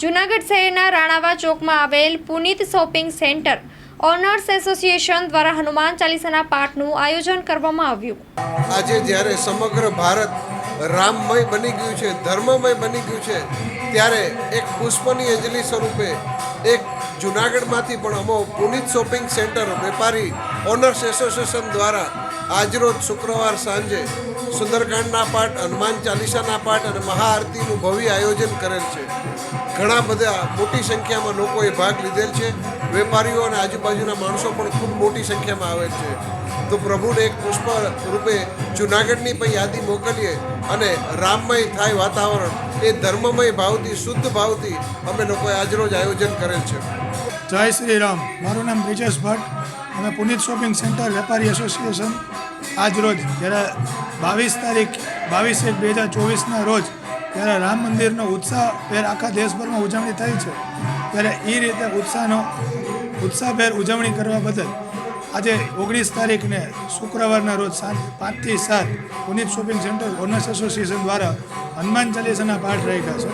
જૂનાગઢ શહેરના રાણાવા ચોકમાં આવેલ Punit shopping centre owners association દ્વારા હનુમાન ચાલીસાના પાઠનું આયોજન કરવામાં આવ્યું. આજે જ્યારે સમગ્ર ભારત રામમય બની ગયું છે, ધર્મમય બની ગયું છે, ત્યારે એક પુષ્પની અંજલિ સ્વરૂપે એક જુનાગઢમાંથી પણ અમો પુનિત શોપિંગ સેન્ટર વેપારી ઓનર્સ એસોસિએશન દ્વારા આજરોજ શુક્રવાર સાંજે સુંદરકાંડના પાઠ, હનુમાન ચાલીસાના પાઠ અને મહાઆરતીનું ભવ્ય આયોજન કરેલ છે. ઘણા બધા મોટી સંખ્યામાં લોકોએ ભાગ લીધેલ છે. વેપારીઓ અને આજુબાજુના માણસો પણ ખૂબ મોટી સંખ્યામાં આવેલ છે. તો પ્રભુને એક પુષ્પ રૂપે જુનાગઢની પણ યાદી મોકલીએ અને રામમય થાય વાતાવરણ, એ ધર્મમય ભાવથી, શુદ્ધ ભાવથી અમે લોકોએ આજરોજ આયોજન કરેલ છે. જય શ્રી રામ. મારું નામ બ્રિજેશ ભટ્ટ. અમે પુનિત શોપિંગ સેન્ટર વેપારી એસોસિએશન આજ રોજ જ્યારે બાવીસ તારીખ બાવીસ એક બે હજાર ચોવીસના રોજ જ્યારે રામ મંદિરનો ઉત્સાહભેર આખા દેશભરમાં ઉજવણી થઈ છે, ત્યારે એ રીતે ઉત્સાહનો ઉત્સાહભેર ઉજવણી કરવા બદલ આજે ઓગણીસ તારીખને શુક્રવારના રોજ સાંજ પાંચથી સાત Punit shopping centre owners association દ્વારા હનુમાન ચાલીસાના પાઠ રાખ્યા છે.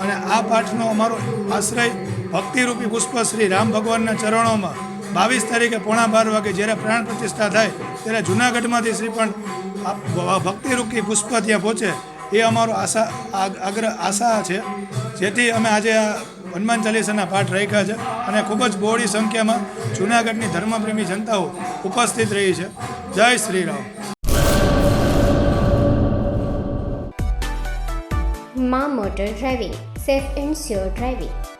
અને આ પાઠનો અમારો આશ્રય ભક્તિરૂપી પુષ્પ શ્રી રામ ભગવાનના ચરણોમાં બાવીસ તારીખે પોણા બાર વાગે જ્યારે પ્રાણ પ્રતિષ્ઠા થાય, ત્યારે જૂનાગઢમાંથી શ્રી પણ ભક્તિરૂપી પુષ્પ ત્યાં પહોંચે. એ અમારો આશા, આગ- આગ્રહ, આશા છે. જેથી અમે આજે આ હનુમાન ચાલીસાના પાઠ રાખ્યા છે અને ખૂબ જ બહોળી સંખ્યામાં જૂનાગઢની ધર્મપ્રેમી જનતાઓ ઉપસ્થિત રહી છે. જય શ્રી રામ. મા motor driving, safe and sure driving.